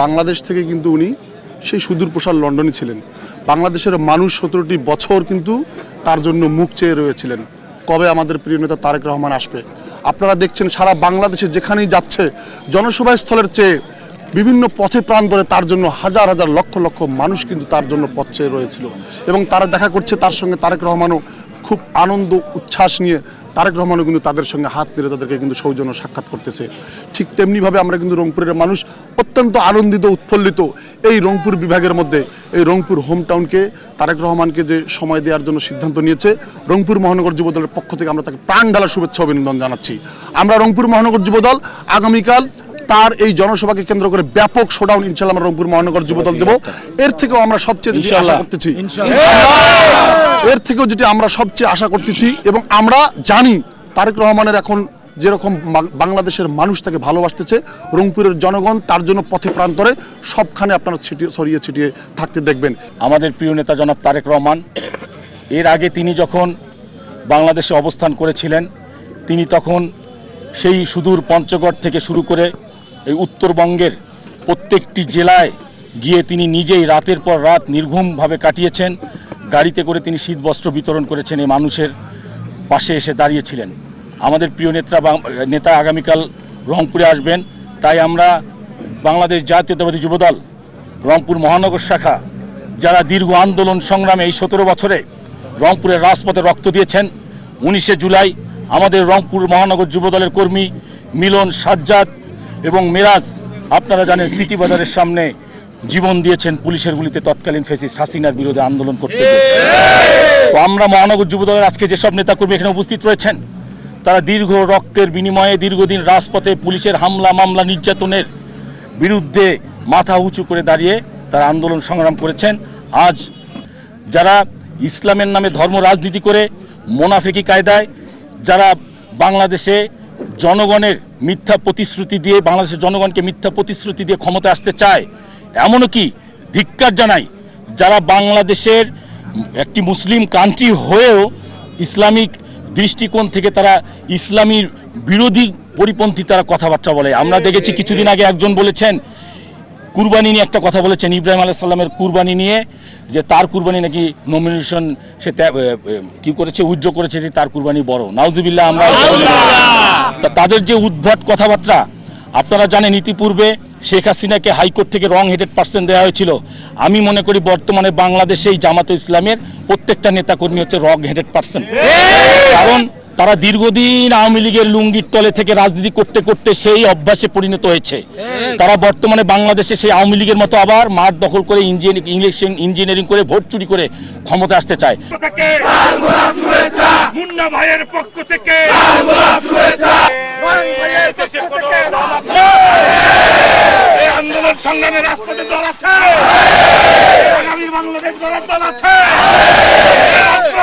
বাংলাদেশ থেকে কিন্তু উনি সেই সুদূর প্রসার লন্ডনে ছিলেন। বাংলাদেশের মানুষ সতেরোটি বছর কিন্তু তার জন্য মুখ চেয়ে রয়েছিলেন। কবে আমাদের প্রিয় নেতা তারেক রহমান আসবে? আপনারা দেখছেন সারা বাংলাদেশে যেখানেই যাচ্ছে জনসভা স্থলের চেয়ে বিভিন্ন পথে প্রান্তরে তার জন্য হাজার হাজার লক্ষ লক্ষ মানুষ কিন্তু তার জন্য পথ চেয়ে রয়েছিল। এবং তারা দেখা করছে তার সঙ্গে তারেক রহমানও খুব আনন্দ, উচ্ছ্বাস নিয়ে তারেক রহমানও কিন্তু তাদের সঙ্গে হাত নেড়ে তাদেরকে কিন্তু সৌজন্য সাক্ষাৎ করতেছে। ঠিক তেমনিভাবে আমরা কিন্তু রংপুরের মানুষ অত্যন্ত আনন্দিত উৎফুল্লিত এই রংপুর বিভাগের মধ্যে। এই রংপুর হোম টাউনকে তারেক রহমানকে যে সময় দেওয়ার জন্য সিদ্ধান্ত নিয়েছে রংপুর মহানগর যুবদলের পক্ষ থেকে আমরা তাকে প্রাণ ঢালা শুভেচ্ছা অভিনন্দন জানাচ্ছি। আমরা রংপুর মহানগর যুবদল আগামীকাল তার এই জনসভাকে কেন্দ্র করে ব্যাপক শোডাউন ইনশাল্লাহ আমরা রংপুর মহানগর যুবদল দেব। এর থেকেও আমরা সবচেয়ে যেটি আশা করতেছি এর থেকেও যেটি আমরা সবচেয়ে আশা করতেছি এবং আমরা জানি তারেক রহমানের এখন যেরকম বাংলাদেশের মানুষ তাকে ভালোবাসতেছে, রংপুরের জনগণ তার জন্য পথে প্রান্তরে সবখানে আপনারা ছিটিয়ে ছড়িয়ে ছিটিয়ে থাকতে দেখবেন। আমাদের প্রিয় নেতা জনাব তারেক রহমান, এর আগে তিনি যখন বাংলাদেশে অবস্থান করেছিলেন, তিনি তখন সেই সুদূর পঞ্চগড় থেকে শুরু করে এই উত্তরবঙ্গের প্রত্যেকটি জেলায় গিয়ে তিনি নিজেই রাতের পর রাত নির্ঘুমভাবে কাটিয়েছেন। গাড়িতে করে তিনি শীত বস্ত্র বিতরণ করেছেন, এই মানুষের পাশে এসে দাঁড়িয়েছিলেন। আমাদের প্রিয় নেতা নেতা আগামীকাল রংপুরে আসবেন। তাই আমরা বাংলাদেশ জাতীয়তাবাদী যুবদল, রংপুর মহানগর শাখা, যারা দীর্ঘ আন্দোলন সংগ্রামে এই সতেরো বছরে রংপুরের রাজপথে রক্ত দিয়েছেন, উনিশে জুলাই আমাদের রংপুর মহানগর যুবদলের কর্মী মিলন সাজ্জাদ এবং মিরাজ, আপনারা জানেন সিটি বাজারের সামনে জীবন দিয়েছেন পুলিশের গুলিতে তৎকালীন ফেসিস হাসিনার বিরুদ্ধে আন্দোলন করতে তো আমরা মহানগর যুবদলের আজকে যেসব নেতাকর্মী এখানে উপস্থিত রয়েছেন তারা দীর্ঘ রক্তের বিনিময়ে দীর্ঘদিন রাজপথে পুলিশের হামলা, মামলা, নির্যাতনের বিরুদ্ধে মাথা উঁচু করে দাঁড়িয়ে তারা আন্দোলন সংগ্রাম করেছেন। আজ যারা ইসলামের নামে ধর্ম রাজনীতি করে মোনাফেকি কায়দায়, যারা বাংলাদেশে জনগণের মিথ্যা প্রতিশ্রুতি দিয়ে, বাংলাদেশের জনগণকে মিথ্যা প্রতিশ্রুতি দিয়ে ক্ষমতা আসতে চায়, এমনও কি ধিক্কার জানাই যারা বাংলাদেশের একটি মুসলিম কান্ট্রি হয়েও ইসলামিক দৃষ্টিকোণ থেকে তারা ইসলামীর বিরোধী পরিপন্থী তারা কথাবার্তা বলে। আমরা দেখেছি কিছুদিন আগে একজন বলেছেন কুরবানি নিয়ে একটা কথা বলেছেন ইব্রাহিম আলাইহিস সালামের কুরবানি নিয়ে যে তার কুরবানি নাকি নমিনেশন সে কি করেছে উজ্জ্ব করেছে যে তার কুরবানি বড়। নাউজুবিল্লাহ আমরা তা তাদের যে উদ্ভট কথাবার্তা আপনারা জানেন ইতিপূর্বে শেখ হাসিনাকে হাইকোর্ট থেকে রং হেডেড পার্সেন্ট দেওয়া হয়েছিল। আমি মনে করি বর্তমানে বাংলাদেশে এই জামাতে ইসলামের প্রত্যেকটা নেতাকর্মী হচ্ছে রং হেডেড পার্সেন্ট কারণ তারা দীর্ঘদিন আওয়ামী লীগের লুঙ্গির তলে থেকে রাজনীতি করতে করতে সেই অভ্যাসে পরিণত হয়েছে। তারা বর্তমানে বাংলাদেশে সেই আওয়ামী লীগের মতো আবার মাঠ দখল করে ইঞ্জিনিয়ারিং ইংলিশ ইঞ্জিনিয়ারিং করে ভোট চুরি করে ক্ষমতা আসতে চায়। মুন্না ভাইয়ের পক্ষ থেকে। আন্দোলন সংগ্রামে রাজপথে দল আছে। আগামীর বাংলাদেশ গড়ার দল আছে।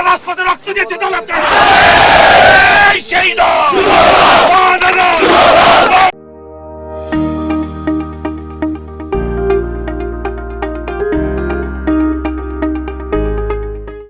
রাজপথে রক্ত দিয়েছে, দল আছে। সেই দল